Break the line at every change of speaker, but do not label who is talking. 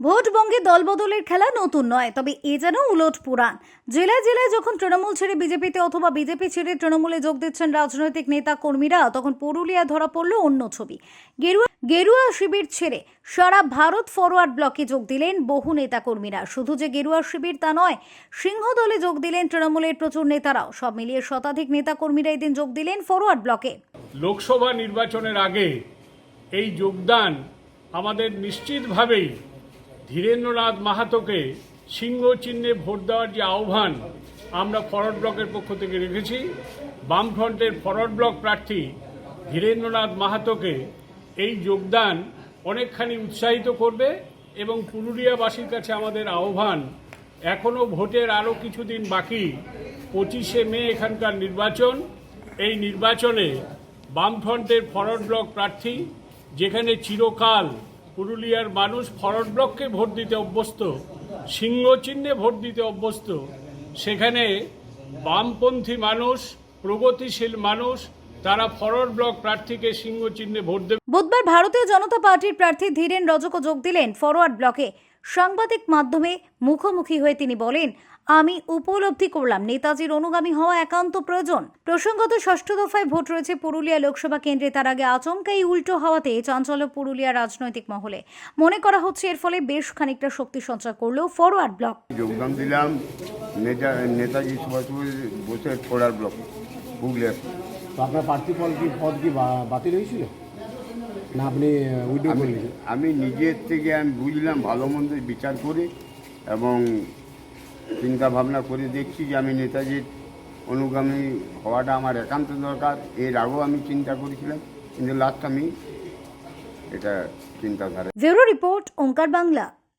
ভোটবঙ্গে দলবদলের খেলা নতুন নয়, তবে এ যেন উলট পুরাণ। জেলায় জেলায় যখন তৃণমূল ছেড়ে বিজেপিতে অথবা বিজেপি ছেড়ে তৃণমূলে যোগ দিচ্ছেন রাজনৈতিক নেতা কর্মীরা তখন পুরুলিয়া ধরা পড়ল অন্য ছবি। গেরুয়া গেরুয়া শিবির ছেড়ে সারা ভারত ফরওয়ার্ড ব্লকে যোগ দিলেন বহু নেতা কর্মীরা শুধু যে গেরুয়া শিবির তা নয়, সিংহ দলে যোগ দিলেন তৃণমূলের প্রচুর নেতারাও। সব মিলিয়ে শতাধিক নেতা কর্মীরা এদিন যোগ দিলেন ফরওয়ার্ড ব্লকে
লোকসভা নির্বাচনের আগে এই যোগদান আমাদের নিশ্চিতভাবেই ধীরেন্দ্রনাথ মাহাতোকে সিংহ চিহ্নে ভোট দেওয়ার যে আহ্বান আমরা ফরওয়ার্ড ব্লকের পক্ষ থেকে রেখেছি, বামফ্রন্টের ফরওয়ার্ড ব্লক প্রার্থী ধীরেন্দ্রনাথ মাহাতোকে এই যোগদান অনেকখানি উৎসাহিত করবে এবং পুরুলিয়াবাসীর কাছে আমাদের আহ্বান এখনও ভোটের আরও কিছুদিন বাকি, পঁচিশে মে এখানকার নির্বাচন। এই নির্বাচনে বামফ্রন্টের ফরওয়ার্ড ব্লক প্রার্থী, যেখানে চিরকাল পুরুলিয়ার মানুষ ফরওয়ার্ড ব্লককে ভোট দিতে অভ্যস্ত সিংহ চিহ্নে ভোট দিতে অভ্যস্ত। সেখানে বামপন্থী মানুষ, প্রগতিশীল মানুষ, তারা ফরওয়ার্ড ব্লক প্রার্থীকে সিংহ চিহ্নে ভোট দেবে।
বুধবার ভারতীয় জনতা পার্টির প্রার্থী ধীরেন রজকও যোগ দিলেন ফরওয়ার্ড ব্লকে। সাংবাদিক মাধ্যমে মুখোমুখি হয়ে তিনি বলেন আমি উপলব্ধি করলাম নেতাজির অনুগামী হওয়া একান্ত প্রয়োজন। প্রসঙ্গত ষষ্ঠ দফায় ভোট রয়েছে পুরুলিয়া লোকসভা কেন্দ্রে। তার আগে আচমকাই উল্টো হওয়াতে চাঞ্চল্য পুরুলিয়া রাজনৈতিক মহলে। মনে করা হচ্ছে এর ফলে বেশ খানিকটা শক্তি সঞ্চয় করল ফরওয়ার্ড ব্লক।
যোগদান দিলাম নেতাজি বোসের ফোড়ার ব্লক
আপনার প্রার্থী পদ কি পদ কি বাতিল হয়েছিল? না আপনি
আমি নিজের থেকে আমি বুঝলাম ভালো মন্দ বিচার করে এবং চিন্তা ভাবনা করে দেখছি যে আমি নেতাজির অনুগামী হওয়াটা আমার একান্ত দরকার। এর আগেও আমি চিন্তা করেছিলাম কিন্তু লাস্ট আমি এটা চিন্তাধারা।
Zero report Onkar Bangla.